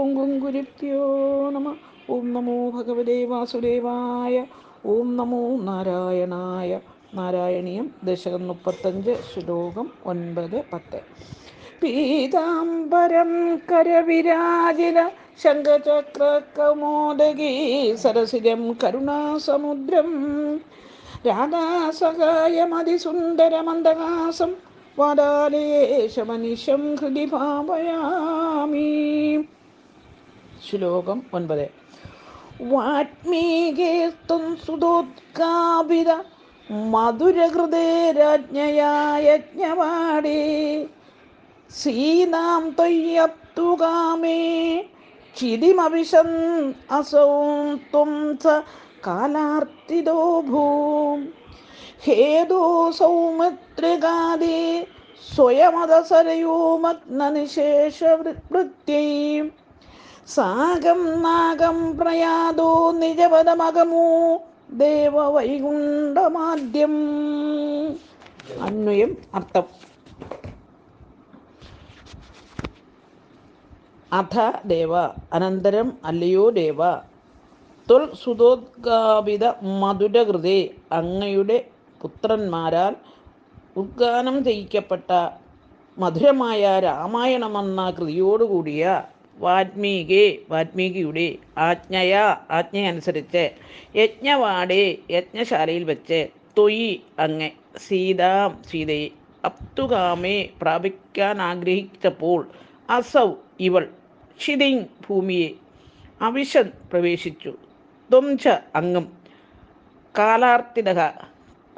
ഓം ഗുരുഭ്യോ നമ. ഓം നമോ ഭഗവതേ വാസുദേവായ. ഓം നമോ നാരായണായ. നാരായണീയം ദശകം മുപ്പത്തഞ്ച് ശ്ലോകം ഒൻപത് പത്ത്. പീതാംബരം കരവിരാജിത ശംഖചക്രകൗമോദകീ. സരസിജം കരുണാസമുദ്രം. രാധാസഹായമതിസുന്ദരമന്ദഹാസം. വാദാലേശമനിശം ഹൃദി ഭാവയാമി. ശ്ലോകം ഒൻപത്. വാത്മീകേർത്തും സുതോത്കാപിത മധുരഹൃദേ യജ്ഞവാടി. സീതാം ത്വയ്യപ്തുകാമേ ക്ഷിതിമവിശൻ അസൗ ത്വം സ കാലാർത്തിതോ ഭൂം. ഹേതോ സൗമിത്രികാദേ സ്വയമതസരയോ മഗ്നനിശേഷ വൃത്യൈ. സാഗം നാഗം പ്രയാതോ നിജപദമകമോ ദേവവൈകുണ്ഠമാദ്യം. അന്വയം അർത്ഥം. അഥ ദേവ അനന്തരം അല്ലയോ ദേവ. തൊൽ സുതോദ്ഗാപിത മധുരകൃതേ അങ്ങയുടെ പുത്രന്മാരാൽ ഉദ്ഗാനം ചെയ്യിക്കപ്പെട്ട മധുരമായ രാമായണമെന്ന കൃതിയോടുകൂടിയ വാൽമീകി വാൽമീകിയുടെ ആജ്ഞയ ആജ്ഞയനുസരിച്ച് യജ്ഞവാടേ യജ്ഞശാലയിൽ വെച്ച് തൊയി അങ്ങ് സീതാം സീതയെ അപ്തുകാമേ പ്രാപിക്കാൻ ആഗ്രഹിച്ചപ്പോൾ അസൗ ഇവൾ ഷിതിങ് ഭൂമിയെ അവിശൻ പ്രവേശിച്ചു. ത്വംച അങ്ങും കാലാർത്തിടക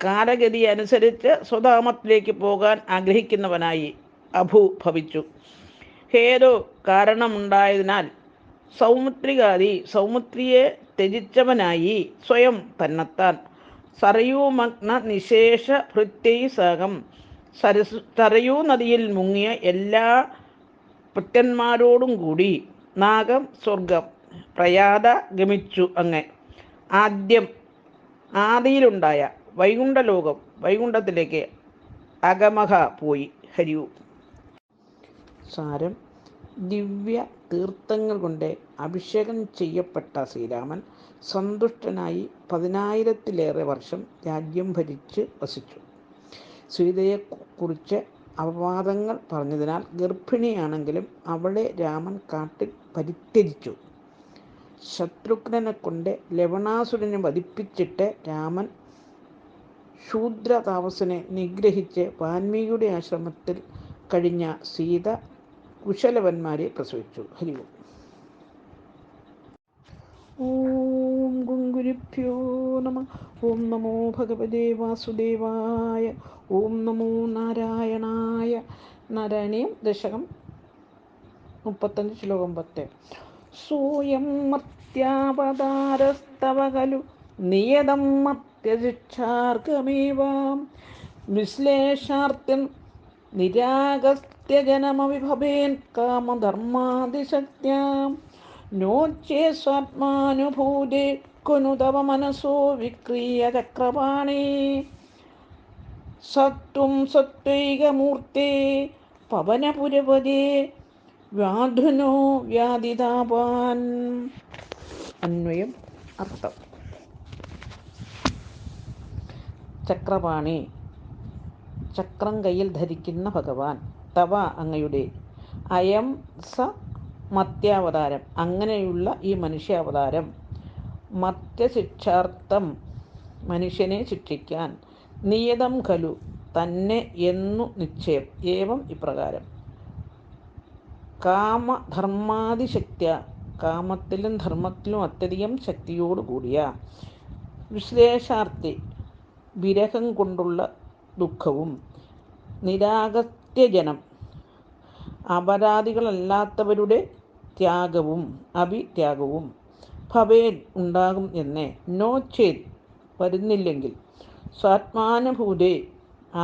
കാലഗതി അനുസരിച്ച് സ്വധാമത്തിലേക്ക് പോകാൻ ആഗ്രഹിക്കുന്നവനായി അഭു ഭവിച്ചു ഹേതോ കാരണമുണ്ടായതിനാൽ സൗമുത്രികാദി സൗമുത്രിയെ ത്യജിച്ചവനായി സ്വയം തന്നെത്താൻ. സറയൂമഗ്ന നിശേഷ ഭൃത്യൈ സഹം സരസു സരയൂ നദിയിൽ മുങ്ങിയ എല്ലാ ഭൃത്യന്മാരോടും കൂടി നാഗം സ്വർഗം പ്രയാത ഗമിച്ചു അങ്ങ്. ആദ്യം ആദിയിലുണ്ടായ വൈകുണ്ഠലോകം വൈകുണ്ഠത്തിലേക്ക് അഗമഹ പോയി. ഹരിയു. സാരം ദിവ്യ തീർത്ഥങ്ങൾ കൊണ്ട് അഭിഷേകം ചെയ്യപ്പെട്ട ശ്രീരാമൻ സന്തുഷ്ടനായി പതിനായിരത്തിലേറെ വർഷം രാജ്യം ഭരിച്ച് വസിച്ചു. സീതയെ കുറിച്ച് അപവാദങ്ങൾ പറഞ്ഞതിനാൽ ഗർഭിണിയാണെങ്കിലും അവളെ രാമൻ കാട്ടിൽ പരിത്യജിച്ചു. ശത്രുഘ്നനെ കൊണ്ട് ലവണാസുരനെ വധിപ്പിച്ചിട്ട് രാമൻ ശൂദ്രതാപസനെ നിഗ്രഹിച്ച് വാൽമീകിയുടെ ആശ്രമത്തിൽ കഴിഞ്ഞ സീത കുശലവന്മാരെ പ്രസവിച്ചു. ഹരി ഓം. ഓം ഗുരുഭ്യോ നമ. ഓം നമോ ഭഗവതേ വാസുദേവായ. ഓം നമോ നാരായണായ. നാരായണീയം ദശകം മുപ്പത്തഞ്ച് ശ്ലോകം പത്ത്. സോയം മർത്യാവതാരസ്തവ ഖലു നിയതം മത്യശിക്ഷാർഗമേവാം വിശ്ലേഷാർത്ഥ്യം നിരാഗസ്ത്യജനമവിഭവേൻ കാമധർമാതിശക്ത്യാം നോച്ചേ സ്വാത്മാനുഭൂതി കുനുതവ മനസ്സോ മനസോ വിക്രീയ ചക്രപാണേ സത്വം സത്വൈകമൂർത്തേ പവനപുരപതി വ്യാധുനോ വ്യാധിതാപാൻ അന്വയം അർത്ഥം ചക്രപാണി ചക്രം കയ്യിൽ ധരിക്കുന്ന ഭഗവാൻ. തവ അങ്ങയുടെ. അയം സ മത്യാവതാരം. അങ്ങനെയുള്ള ഈ മനുഷ്യാവതാരം. മത്യശിക്ഷാർത്ഥം മനുഷ്യനെ ശിക്ഷിക്കാൻ. നിയതം ഖലു. തന്നെ എന്നു നിശ്ചയം. ഏവം ഇപ്രകാരം. കാമധർമാതിശക്തിയ. കാമത്തിലും ധർമ്മത്തിലും അത്യധികം ശക്തിയോടുകൂടിയ വിശ്ലേഷാർത്ഥി. വിരഹം കൊണ്ടുള്ള ദുഃഖവും. നിരാഗത്യജനം അപരാധികളല്ലാത്തവരുടെ ത്യാഗവും അഭിത്യാഗവും ഭവേൻ ഉണ്ടാകും എന്ന്. നോ ചേത് വരുന്നില്ലെങ്കിൽ സ്വാത്മാനുഭൂതേ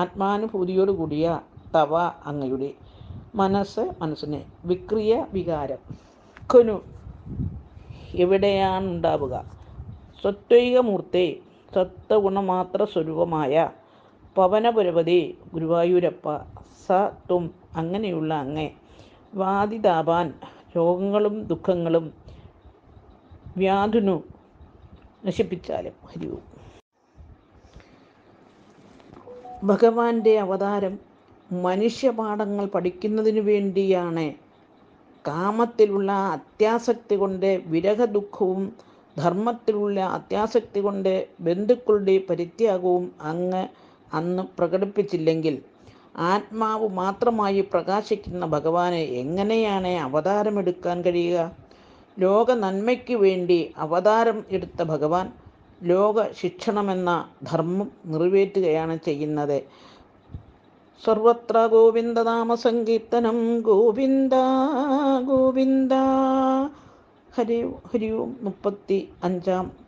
ആത്മാനുഭൂതിയോടുകൂടിയ തവ അങ്ങയുടെ മനസ്സ് മനസ്സിനെ വിക്രിയ വികാരം. കുനു എവിടെയാണുണ്ടാവുക? ഉണ്ടാവുക സ്വത്വൈകമൂർത്തെ സത്വഗുണമാത്ര സ്വരൂപമായ പവനപുരപതി ഗുരുവായൂരപ്പ സ തും അങ്ങനെയുള്ള അങ്ങേ. വാദിതാപാൻ രോഗങ്ങളും ദുഃഖങ്ങളും വ്യാധുനു നശിപ്പിച്ചാലും ഹരിവും. ഭഗവാന്റെ അവതാരം മനുഷ്യപാഠങ്ങൾ പഠിക്കുന്നതിനു വേണ്ടിയാണ്. കാമത്തിലുള്ള അത്യാസക്തി കൊണ്ട് വിരഹദുഃഖവും ധർമ്മത്തിലുള്ള അത്യാസക്തി കൊണ്ട് ബന്ധുക്കളുടെ പരിത്യാഗവും അങ്ങ് അന്ന് പ്രകടിപ്പിച്ചില്ലെങ്കിൽ ആത്മാവ് മാത്രമായി പ്രകാശിക്കുന്ന ഭഗവാനെ എങ്ങനെയാണ് അവതാരമെടുക്കാൻ കഴിയുക? ലോക നന്മയ്ക്ക് വേണ്ടി അവതാരം എടുത്ത ഭഗവാൻ ലോക ശിക്ഷണമെന്ന ധർമ്മം നിറവേറ്റുകയാണ് ചെയ്യുന്നത്. സർവത്ര ഗോവിന്ദനാമ സങ്കീർത്തനം ഗോവിന്ദ ഗോവിന്ദ. ഹരി ഹരി മുപ്പത്തി അഞ്ചാം